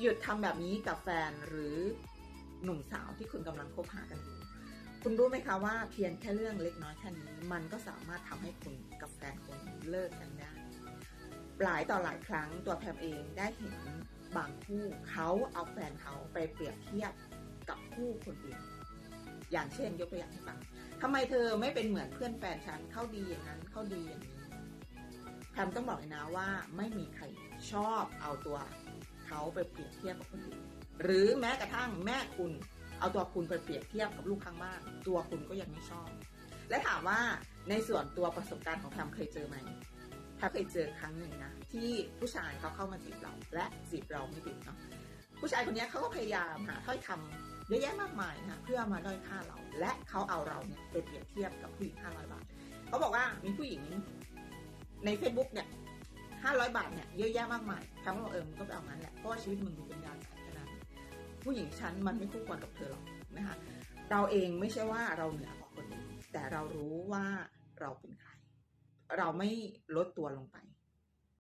หยุดทำแบบนี้กับแฟนหรือหนุ่มสาวที่คุณกำลังคบหากันอยู่คุณรู้ไหมคะว่าเพียงแค่เรื่องเล็กน้อยแค่นี้ มันก็สามารถทำให้คุณกับแฟนคุณเลิกกันได้หลายต่อหลายครั้งตัวแพมเองได้เห็นบางคู่เขาเอาแฟนเขาไปเปรียบเทียบกับคู่คนอื่นอย่างเช่นยกตัวอย่างให้ฟังทำไมเธอไม่เป็นเหมือนเพื่อนแฟนฉันเขาดีอย่างนั้นเขาดีอย่างนี้แพมต้องบอกเลยนะว่าไม่มีใครชอบเอาตัว เขาไปเปรียบเทียบกับคนอื่นหรือแม้กระทั่งแม่คุณ เอาตัวคุณไปเปรียบเทียบกับลูกข้างบ้านตัวคุณก็ยังไม่ชอบ และถามว่าในส่วนตัวประสบการณ์ของแพมเคยเจอไหมแพมเคยเจอครั้งหนึ่งนะที่ผู้ชายเขาเข้ามาจีบเรา และจีบเราไม่ติดเนาะผู้ชายคนนี้เขาก็พยายามหาถ้อยคำเยอะแยะมากมายนะเพื่อมาด้อยค่าเรา และเขาเอาเราเนี่ยไปเปรียบเทียบกับผู้หญิง500บาทเขาบอกว่ามีผู้หญิงใน Facebook เนี่ย 500 บาทเนี่ยเยอะแยะมากมายแพมก็บอกเออมันก็ไปเอางั้นแหละเพราะว่าชีวิตมึงเป็นยานขนาดนั้ผู้หญิงฉันมันไม่คู่ควรกับเธอหรอกนะคะเราเองไม่ใช่ว่าเราเหนือกว่าคนอื่นแต่เรารู้ว่าเราเป็นใคร เราไม่ลดตัวลงไป